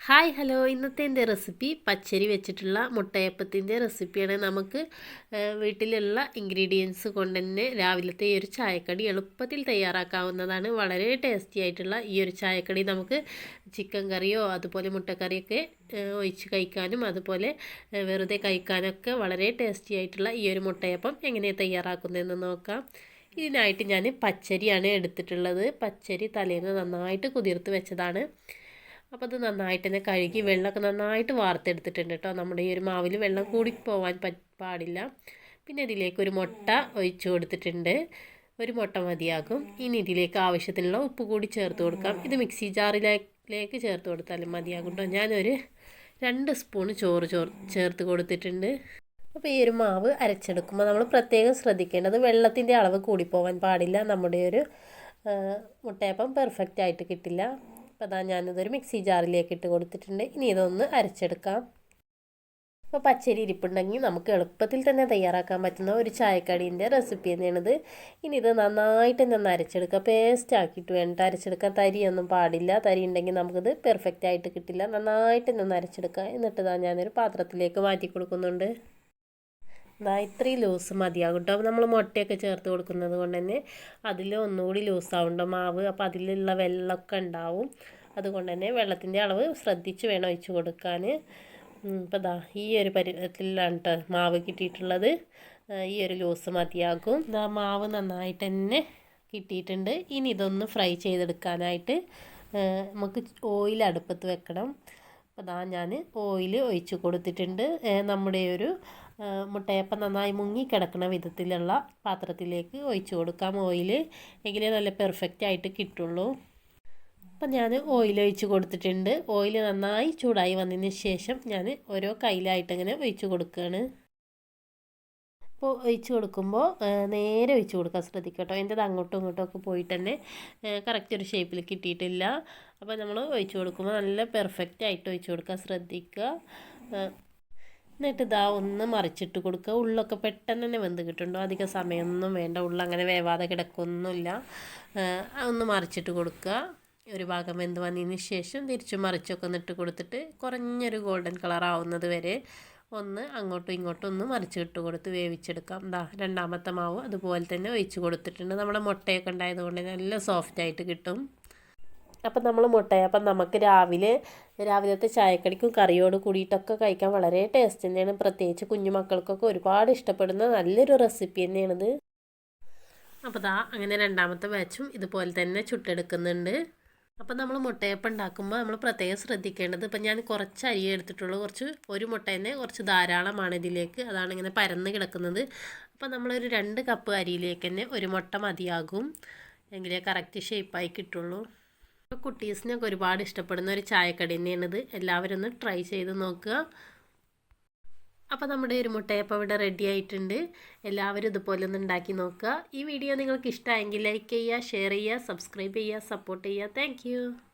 Hi hello. ഇന്നത്തെ എന്റെ recipe പച്ചരി വെച്ചിട്ടുള്ള മുട്ടയപ്പത്തിന്റെ റെസിപ്പിയാണ്. നമുക്ക് വീട്ടിലുള്ള ഇൻഗ്രീഡിയൻസ് കൊണ്ട് തന്നെ രാവിലത്തെ ഈ ഒരു ചായക്കടി എളുപ്പത്തിൽ തയ്യാറാക്കാവുന്നതാണ്. വളരെ ടേസ്റ്റി ആയിട്ടുള്ള ഈ ഒരു ചായക്കടി നമുക്ക് ചിക്കൻ കറിയോ അതുപോലെ മുട്ടക്കറിയൊക്കെ ഒഴിച്ച് കഴിക്കാനും അതുപോലെ വെറുതെ കഴിക്കാനൊക്കെ വളരെ ടേസ്റ്റി ആയിട്ടുള്ള ഈ ഒരു മുട്ടയപ്പം എങ്ങനെ തയ്യാറാക്കുന്നതെന്ന് നോക്കാം. ഇതിനായിട്ട് ഞാൻ പച്ചരിയാണ് എടുത്തിട്ടുള്ളത്. പച്ചരി തലേന്ന് നന്നായിട്ട് കുതിർത്ത് വെച്ചതാണ്. അപ്പോൾ അത് നന്നായിട്ട് തന്നെ കഴുകി വെള്ളമൊക്കെ നന്നായിട്ട് വാർത്തെടുത്തിട്ടുണ്ട് കേട്ടോ. നമ്മുടെ ഈ ഒരു മാവിൽ വെള്ളം കൂടി പറ്റ പാടില്ല. പിന്നെ ഇതിലേക്ക് ഒരു മുട്ട ഒഴിച്ചു കൊടുത്തിട്ടുണ്ട്. ഒരു മുട്ട മതിയാകും. ഇനി ഇതിലേക്ക് ആവശ്യത്തിനുള്ള ഉപ്പ് കൂടി ചേർത്ത് കൊടുക്കാം. ഇത് മിക്സി ജാറിലേക്ക് ചേർത്ത് കൊടുത്താലും മതിയാകും കേട്ടോ. ഞാനൊരു രണ്ട് സ്പൂൺ ചോറ് ചോർ ചേർത്ത് കൊടുത്തിട്ടുണ്ട്. അപ്പോൾ ഈ ഒരു മാവ് അരച്ചെടുക്കുമ്പോൾ നമ്മൾ പ്രത്യേകം ശ്രദ്ധിക്കേണ്ടത് വെള്ളത്തിന്റെ അളവ് കൂടിപ്പോവാൻ പാടില്ല. നമ്മുടെ ഒരു മുട്ടയപ്പം പെർഫെക്റ്റ് ആയിട്ട് കിട്ടില്ല. അപ്പോൾ അതാ ഞാനിതൊരു മിക്സി ജാറിലേക്ക് ഇട്ട് കൊടുത്തിട്ടുണ്ട്. ഇനി ഇതൊന്ന് അരച്ചെടുക്കാം. അപ്പോൾ പച്ചരി ഇരിപ്പുണ്ടെങ്കിൽ നമുക്ക് എളുപ്പത്തിൽ തന്നെ തയ്യാറാക്കാൻ പറ്റുന്ന ഒരു ചായക്കടീന്റെ റെസിപ്പി തന്നെയാണിത്. ഇനി ഇത് നന്നായിട്ട് തന്നെ അരച്ചെടുക്കുക പേസ്റ്റ് ആക്കിയിട്ട് വേണ്ട. അരച്ചെടുക്കാൻ തരിയൊന്നും പാടില്ല. തരി ഉണ്ടെങ്കിൽ നമുക്കിത് പെർഫെക്റ്റ് ആയിട്ട് കിട്ടില്ല. നന്നായിട്ട് തന്നെ അരച്ചെടുക്കുക എന്നിട്ട് ഇതാ ഞാനൊരു പാത്രത്തിലേക്ക് മാറ്റി കൊടുക്കുന്നുണ്ട്. ഇതാ ഇത്രയും ലൂസ് മതിയാകും കേട്ടോ. നമ്മൾ മുട്ടയൊക്കെ ചേർത്ത് കൊടുക്കുന്നത് കൊണ്ട് തന്നെ അതിൽ ഒന്നുകൂടി ലൂസാവുണ്ടോ മാവ്. അപ്പോൾ അതിലുള്ള വെള്ളമൊക്കെ ഉണ്ടാവും. അതുകൊണ്ട് തന്നെ വെള്ളത്തിന്റെ അളവ് ശ്രദ്ധിച്ച് വേണം ഒഴിച്ച് കൊടുക്കാൻ. ഇപ്പോൾ ദാ ഈ ഒരു പരുവത്തിലാണ് കേട്ടോ മാവ് കിട്ടിയിട്ടുള്ളത്. ഈ ഒരു ലൂസ് മതിയാകും. ഇതാ മാവ് നന്നായിട്ട് തന്നെ കിട്ടിയിട്ടുണ്ട്. ഇനി ഇതൊന്ന് ഫ്രൈ ചെയ്തെടുക്കാനായിട്ട് നമുക്ക് ഓയിൽ അടുപ്പത്ത് വെക്കണം. അപ്പോൾ ദാ ഞാൻ ഓയിൽ ഒഴിച്ച് കൊടുത്തിട്ടുണ്ട്. നമ്മുടെ ഒരു മുട്ടയപ്പം നന്നായി മുങ്ങി കിടക്കുന്ന വിധത്തിലുള്ള പാത്രത്തിലേക്ക് ഒഴിച്ച് കൊടുക്കാം ഓയിൽ എങ്കിലേ നല്ല പെർഫെക്റ്റ് ആയിട്ട് കിട്ടുള്ളൂ. അപ്പം ഞാൻ ഓയിൽ ഒഴിച്ച് കൊടുത്തിട്ടുണ്ട്. ഓയിൽ നന്നായി ചൂടായി വന്നതിന് ശേഷം ഞാൻ ഓരോ കയ്യിലായിട്ട് ഇങ്ങനെ ഒഴിച്ച് കൊടുക്കുകയാണ്. അപ്പോൾ ഒഴിച്ച് കൊടുക്കുമ്പോൾ നേരെ ഒഴിച്ച് കൊടുക്കാൻ ശ്രദ്ധിക്കുക കേട്ടോ. എന്റെത് അങ്ങോട്ടും ഇങ്ങോട്ടും ഒക്കെ പോയിട്ട് തന്നെ കറക്റ്റ് ഒരു ഷേപ്പിൽ കിട്ടിയിട്ടില്ല. അപ്പോൾ നമ്മൾ ഒഴിച്ച് കൊടുക്കുമ്പോൾ നല്ല പെർഫെക്റ്റ് ആയിട്ട് ഒഴിച്ച് കൊടുക്കാൻ ശ്രദ്ധിക്കുക. എന്നിട്ട് ഇതാ ഒന്ന് മറിച്ചിട്ട് കൊടുക്കുക. ഉള്ളൊക്കെ പെട്ടെന്ന് തന്നെ വെന്ത് കിട്ടുന്നുണ്ടോ. അധികം സമയമൊന്നും വേണ്ട. ഉള്ളങ്ങനെ വേവാതെ കിടക്കൊന്നുമില്ല. ഒന്ന് മറിച്ചിട്ട് കൊടുക്കുക. ഒരു ഭാഗം വെന്ത് വന്നതിന് ശേഷം തിരിച്ചു മറിച്ചൊക്കെ ഇട്ട് കൊടുത്തിട്ട് കുറഞ്ഞൊരു ഗോൾഡൻ കളർ ആവുന്നത് വരെ ഒന്ന് അങ്ങോട്ടും ഇങ്ങോട്ടും ഒന്ന് മറിച്ചിട്ട് കൊടുത്ത് വേവിച്ചെടുക്കാം. ദാ രണ്ടാമത്തെ മാവ് അതുപോലെ തന്നെ ഒഴിച്ച് കൊടുത്തിട്ടുണ്ട്. നമ്മുടെ മുട്ടയൊക്കെ ഉണ്ടായതുകൊണ്ട് നല്ല സോഫ്റ്റ് ആയിട്ട് കിട്ടും. അപ്പം നമ്മൾ മുട്ടയ അപ്പം നമുക്ക് രാവിലെ രാവിലത്തെ ചായക്കടിക്കും കറിയോട് കൂടിയിട്ടൊക്കെ കഴിക്കാൻ വളരെ ടേസ്റ്റ് തന്നെയാണ്. പ്രത്യേകിച്ച് കുഞ്ഞുമക്കൾക്കൊക്കെ ഒരുപാട് ഇഷ്ടപ്പെടുന്ന നല്ലൊരു റെസിപ്പി തന്നെയാണിത്. അപ്പോൾ ദാ അങ്ങനെ രണ്ടാമത്തെ ബാച്ചും ഇതുപോലെ തന്നെ ചുട്ടെടുക്കുന്നുണ്ട്. അപ്പം നമ്മൾ മുട്ടയപ്പം ഉണ്ടാക്കുമ്പോൾ നമ്മൾ പ്രത്യേകം ശ്രദ്ധിക്കേണ്ടത് ഇപ്പം ഞാൻ കുറച്ച് അരി എടുത്തിട്ടുള്ളൂ. കുറച്ച് ഒരു മുട്ടേനെ കുറച്ച് ധാരാളമാണ് ഇതിലേക്ക്. അതാണ് ഇങ്ങനെ പരന്ന് കിടക്കുന്നത്. അപ്പം നമ്മളൊരു രണ്ട് കപ്പ് അരിയിലേക്ക് തന്നെ ഒരു മുട്ട മതിയാകും. എങ്കിലേ കറക്റ്റ് ഷേപ്പായി കിട്ടുള്ളൂ. കുട്ടീസിനൊക്കെ ഒരുപാട് ഇഷ്ടപ്പെടുന്ന ഒരു ചായക്കടി തന്നെയാണിത്. എല്ലാവരും ഒന്ന് ട്രൈ ചെയ്ത് നോക്കുക. അപ്പോൾ നമ്മുടെ ഒരു മുട്ടയപ്പം ഇവിടെ റെഡി ആയിട്ടുണ്ട്. എല്ലാവരും ഇതുപോലെ ഒന്ന് ഉണ്ടാക്കി നോക്കുക. ഈ വീഡിയോ നിങ്ങൾക്ക് ഇഷ്ടമായെങ്കിൽ ലൈക്ക് ചെയ്യുക ഷെയർ ചെയ്യുക സബ്സ്ക്രൈബ് ചെയ്യുക സപ്പോർട്ട് ചെയ്യുക. താങ്ക്